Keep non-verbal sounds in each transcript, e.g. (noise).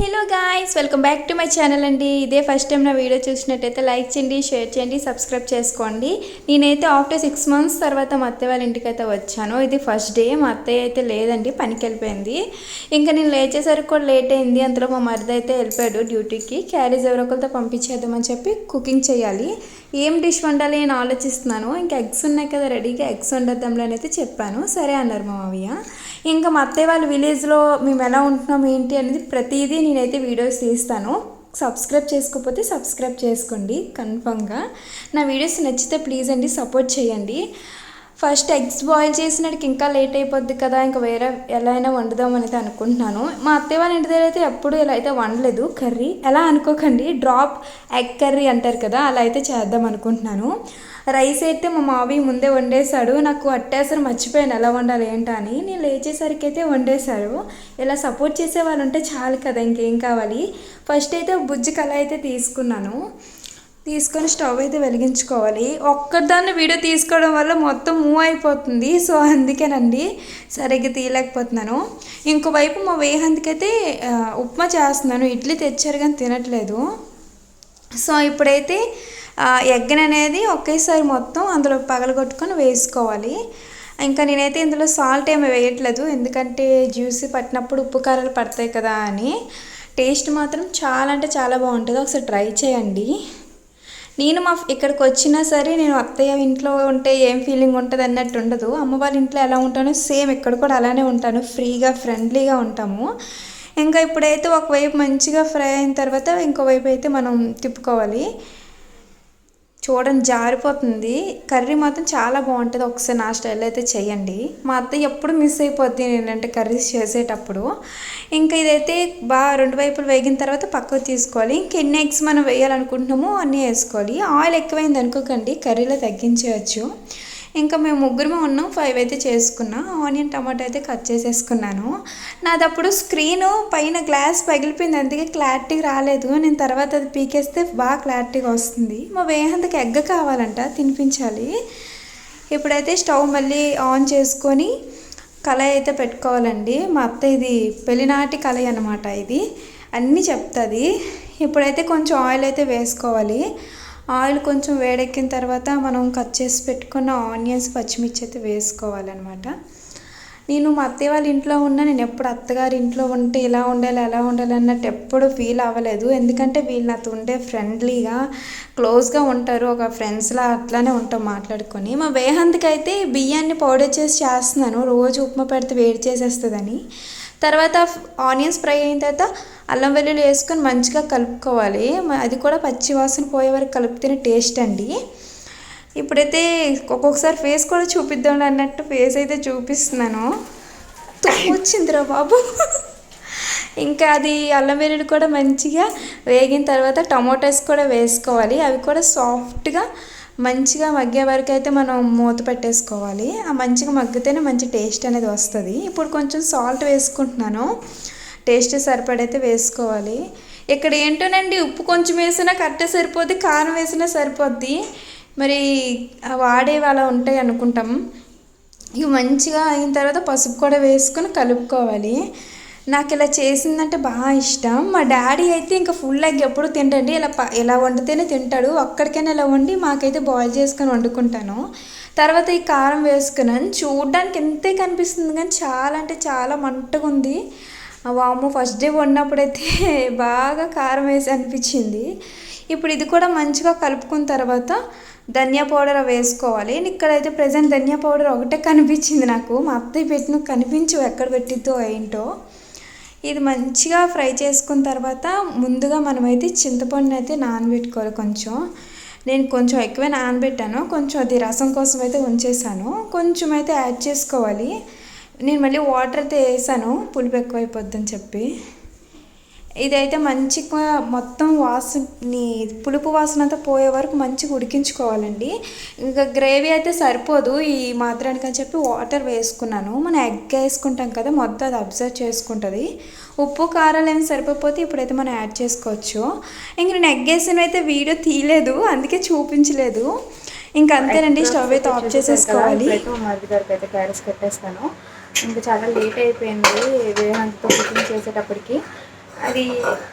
Hello guys welcome back to my channel అండి. ఇదే first time నా వీడియో చూసినట్టయితే లైక్ చేయండి షేర్ చేయండి సబ్స్క్రైబ్ చేసుకోండి. నేనైతే ఆఫ్టర్ సిక్స్ మంత్స్ తర్వాత మా అత్తయ్య వాళ్ళ ఇంటికి అయితే వచ్చాను. ఇది ఫస్ట్ డే మా అత్తయ్య అయితే లేదండి పనికి వెళ్ళిపోయింది. ఇంకా నేను లేచేసరికి కూడా లేట్ అయింది. అంతలో మా మరిది అయితే వెళ్ళిపోయాడు డ్యూటీకి క్యారేజ్ ఎవరో ఒకరితో పంపించేద్దామని చెప్పి కుకింగ్ చేయాలి. ఏం డిష్ వండాలి అని ఆలోచిస్తున్నాను. ఇంకా ఎగ్స్ ఉన్నాయి కదా రెడీగా ఎగ్స్ వండద్దాంలో అయితే చెప్పాను. సరే అన్నారు మా మావయ్య. ఇంకా మా అత్తయ్య వాళ్ళ విలేజ్లో మేము ఎలా ఉంటున్నాం ఏంటి అనేది ప్రతిదీ నేనైతే వీడియోస్ తీస్తాను. సబ్స్క్రైబ్ చేసుకోకపోతే సబ్స్క్రైబ్ చేసుకోండి కన్ఫామ్గా. నా వీడియోస్ నచ్చితే ప్లీజ్ అండి సపోర్ట్ చేయండి. ఫస్ట్ ఎగ్స్ బాయిల్ చేసినట్టుకి ఇంకా లేట్ అయిపోద్ది కదా ఇంకా వేరే ఎలా అయినా వండుదాం అనేది అనుకుంటున్నాను. మా అత్తయ్య వాళ్ళ ఇంటి దగ్గర అయితే ఎప్పుడు ఇలా అయితే వండలేదు కర్రీ. ఎలా అనుకోకండి డ్రాప్ ఎగ్ కర్రీ అంటారు కదా అలా అయితే చేద్దాం అనుకుంటున్నాను. రైస్ అయితే మా మావి ముందే వండేశాడు. నాకు అట్టేసరి మర్చిపోయాను ఎలా వండాలి ఏంటా అని. నేను లేచేసరికి అయితే వండేశారు. ఇలా సపోర్ట్ చేసే వాళ్ళు ఉంటే చాలు కదా ఇంకేం కావాలి. ఫస్ట్ అయితే బుజ్జి కళ అయితే తీసుకున్నాను. తీసుకొని స్టవ్ అయితే వెలిగించుకోవాలి. ఒక్కదాన్ని వీడియో తీసుకోవడం వల్ల మొత్తం మూవ్ అయిపోతుంది. సో అందుకేనండి సరిగ్గా తీయలేకపోతున్నాను. ఇంకోవైపు మా వేహంతికైతే ఉప్మా చేస్తున్నాను. ఇడ్లీ తెచ్చారు కానీ తినట్లేదు. సో ఇప్పుడైతే ఎగ్గన్ అనేది ఒకేసారి మొత్తం అందులో పగలగొట్టుకొని వేసుకోవాలి. ఇంకా నేనైతే ఇందులో సాల్ట్ ఏమి వేయట్లేదు. ఎందుకంటే జ్యూస్ పట్టినప్పుడు ఉప్పు కారాలు పడతాయి కదా అని. టేస్ట్ మాత్రం చాలా అంటే చాలా బాగుంటుంది. ఒకసారి ట్రై చేయండి. నేను మా ఇక్కడికి వచ్చినా సరే నేను అత్తయ్య ఇంట్లో ఉంటే ఏం ఫీలింగ్ ఉంటుంది అన్నట్టు ఉండదు. అమ్మ వాళ్ళ ఇంట్లో ఎలా ఉంటానో సేమ్ ఇక్కడ కూడా అలానే ఉంటాను. ఫ్రీగా ఫ్రెండ్లీగా ఉంటాము. ఇంకా ఇప్పుడైతే ఒకవైపు మంచిగా ఫ్రై అయిన తర్వాత ఇంకోవైపు అయితే మనం తిప్పుకోవాలి. చూడండి జారిపోతుంది. కర్రీ మాత్రం చాలా బాగుంటుంది. ఒకసారి నా స్టైల్ అయితే చేయండి మా అత్త ఎప్పుడు మిస్ అయిపోద్ది నేనంటే కర్రీస్ చేసేటప్పుడు. ఇంకా ఇదైతే బాగా రెండు వైపులు వేగిన తర్వాత పక్కకు తీసుకోవాలి. ఇంకెన్ని ఎగ్స్ మనం వేయాలనుకుంటున్నామో అన్నీ వేసుకోవాలి. ఆయిల్ ఎక్కువైంది అనుకోకండి. కర్రీలో తగ్గించవచ్చు ఇంకా మేము ముగ్గురమే ఉన్నాం ఫైవ్ అయితే చేసుకున్నా. ఆనియన్ టమాటో అయితే కట్ చేసేసుకున్నాను. నాది అప్పుడు స్క్రీన్ పైన గ్లాస్ పగిలిపోయింది అందుకే క్లారిటీ రాలేదు. నేను తర్వాత అది పీకేస్తే బాగా క్లారిటీగా వస్తుంది. మా వేహంతకి ఎగ్గ కావాలంట తినిపించాలి. ఇప్పుడైతే స్టవ్ మళ్ళీ ఆన్ చేసుకొని కళాయి అయితే పెట్టుకోవాలండి. మా అత్త ఇది పెళ్ళినాటి కళాయి అనమాట ఇది. అన్నీ చెప్తుంది. ఇప్పుడైతే కొంచెం ఆయిల్ అయితే వేసుకోవాలి. ఆయిల్ కొంచెం వేడెక్కిన తర్వాత మనం కట్ చేసి పెట్టుకున్న ఆనియన్స్ పచ్చిమిర్చి అయితే వేసుకోవాలన్నమాట. నేను మా అత్తయ్య వాళ్ళ ఇంట్లో ఉన్నా నేను ఎప్పుడు అత్తగారి ఇంట్లో ఉంటే ఇలా ఉండాలి అలా ఉండాలి అన్నట్టు ఎప్పుడు ఫీల్ అవ్వలేదు. ఎందుకంటే వీళ్ళు నాతో ఉండే ఫ్రెండ్లీగా క్లోజ్గా ఉంటారు. ఒక ఫ్రెండ్స్లా అట్లానే ఉంటాం మాట్లాడుకొని. మా వేహంత్కి అయితే బియ్యాన్ని పౌడర్ చేసి చేస్తున్నాను. రోజు ఉప్మా పెడితే వేడి చేసేస్తుందని. తర్వాత ఆనియన్స్ ఫ్రై అయిన తర్వాత అల్లం వెల్లుల్లి వేసుకొని మంచిగా కలుపుకోవాలి. అది కూడా పచ్చి వాసన పోయే వరకు కలుపుతున్న టేస్ట్ అండి. ఇప్పుడైతే ఒక్కొక్కసారి ఫేస్ కూడా చూపిద్దాం అన్నట్టు ఫేస్ అయితే చూపిస్తున్నాను. వచ్చిందిరా బాబు. ఇంకా అది అల్లం వెల్లుల్లి కూడా మంచిగా వేగిన తర్వాత టమాటోస్ కూడా వేసుకోవాలి. అవి కూడా సాఫ్ట్గా మంచిగా మగ్గే వరకు అయితే మనం మూత పెట్టేసుకోవాలి. ఆ మంచిగా మగ్గితేనే మంచి టేస్ట్ అనేది వస్తుంది. ఇప్పుడు కొంచెం సాల్ట్ వేసుకుంటున్నాను. టేస్ట్ సరిపడైతే వేసుకోవాలి. ఇక్కడ ఏంటోనండి ఉప్పు కొంచెం వేసినా కరెక్టే సరిపోద్ది కారం వేసినా సరిపోద్ది. మరి వాడేవి అలా ఉంటాయి అనుకుంటాం. ఇవి మంచిగా అయిన తర్వాత పసుపు కూడా వేసుకొని కలుపుకోవాలి. నాకు ఇలా చేసిందంటే బాగా ఇష్టం. మా డాడీ అయితే ఇంకా ఫుల్ ఎగ్ ఎప్పుడు తింటండి ఇలా ప ఇలా వండితేనే తింటాడు. అక్కడికైనా ఇలా వండి మాకైతే బాయిల్ చేసుకొని వండుకుంటాను. తర్వాత ఈ కారం వేసుకున్నాను. చూడడానికి ఎంతే కనిపిస్తుంది కానీ చాలా అంటే చాలా మంటగా ఉంది వాము ఫస్ట్ డే వండినప్పుడైతే (laughs) బాగా కారం వేసి అనిపించింది. ఇప్పుడు ఇది కూడా మంచిగా కలుపుకున్న తర్వాత ధనియా పౌడర్ వేసుకోవాలి. ఇక్కడైతే ప్రజెంట్ ధనియా పౌడర్ ఒకటే కనిపించింది నాకు. మా అత్తయ్య పెట్టిన కనిపించవు ఎక్కడ పెట్టిద్దో ఏంటో. ఇది మంచిగా ఫ్రై చేసుకున్న తర్వాత ముందుగా మనమైతే చింతపండుని అయితే నానబెట్టుకోవాలి కొంచెం. నేను కొంచెం ఎక్కువే నానబెట్టాను. కొంచెం అది రసం కోసం అయితే ఉంచేసాను. కొంచెం అయితే యాడ్ చేసుకోవాలి. నేను మళ్ళీ వాటర్ అయితే వేసాను. పులుపు ఎక్కువైపోద్దని చెప్పి. ఇదైతే మంచిగా మొత్తం వాసన పులుపు వాసన అంతా పోయే వరకు మంచిగా ఉడికించుకోవాలండి. ఇంకా గ్రేవీ అయితే సరిపోదు ఈ మాత్రానికి అని చెప్పి వాటర్ వేసుకున్నాను. మనం ఎగ్ వేసుకుంటాం కదా మొత్తం అది అబ్జర్వ్ చేసుకుంటుంది. ఉప్పు కారాలు ఏమి సరిపోతే ఇప్పుడైతే మనం యాడ్ చేసుకోవచ్చు. ఇంక నేను ఎగ్ వేసిన అయితే వీడియో తీయలేదు అందుకే చూపించలేదు. ఇంకా అంతేనండి స్టవ్ అయితే ఆఫ్ చేసేసుకోవాలి. ఇప్పుడైతే మా మరిది గారికి అయితే క్యారెట్స్ కట్టేస్తాను ఇంకా చాలా లేట్ అయిపోయింది వేహాంతతో కుకింగ్ చేసేటప్పటికి అది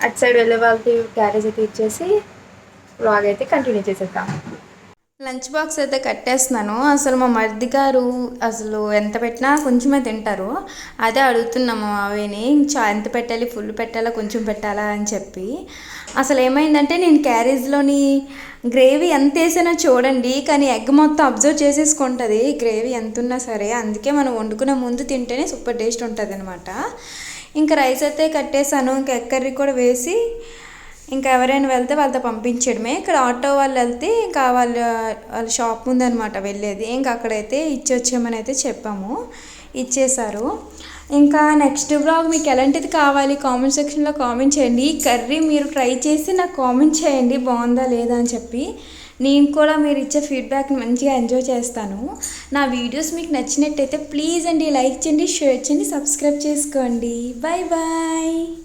అటు సైడ్ వెళ్ళే వాళ్ళకి క్యారేజ్ అయితే ఇచ్చేసి వ్లాగ్ అయితే కంటిన్యూ చేసేద్దాం. లంచ్ బాక్స్ అయితే కట్టేస్తున్నాను. అసలు మా మరిది గారు అసలు ఎంత పెట్టినా కొంచెమే తింటారు. అదే అడుగుతున్నాము అవిని చా ఎంత పెట్టాలి? ఫుల్ పెట్టాలా? కొంచెం పెట్టాలా? అని చెప్పి. అసలు ఏమైందంటే నేను క్యారేజ్లోని గ్రేవీ ఎంత వేసినా చూడండి కానీ ఎగ్ మొత్తం అబ్జర్వ్ చేసేసుకుంటుంది. గ్రేవీ ఎంత ఉన్నా సరే అందుకే మనం వండుకునే ముందు తింటేనే సూపర్ టేస్ట్ ఉంటుంది అనమాట ఇంకా రైస్ అయితే కట్టేసాను ఇంకా ఎక్కర్రి కూడా వేసి ఇంకా ఎవరైనా వెళ్తే వాళ్ళతో పంపించడమే. ఇక్కడ ఆటో వాళ్ళు వెళ్తే ఇంకా వాళ్ళ వాళ్ళ షాప్ ఉందన్నమాట వెళ్ళేది. ఇంకా అక్కడైతే ఇచ్చొచ్చామని అయితే చెప్పాము. ఇచ్చేశారు. ఇంకా నెక్స్ట్ బ్లాగ్ మీకు ఎలాంటిది కావాలి కామెంట్ సెక్షన్లో కామెంట్ చేయండి. ఈ కర్రీ మీరు ట్రై చేసి నాకు కామెంట్ చేయండి బాగుందా లేదా అని చెప్పి. నేను కూడా మీరు ఇచ్చే ఫీడ్బ్యాక్ మంచిగా ఎంజాయ్ చేస్తాను. నా వీడియోస్ మీకు నచ్చినట్టయితే ప్లీజ్ అండి లైక్ చేయండి షేర్ చేయండి సబ్స్క్రైబ్ చేసుకోండి. Bye bye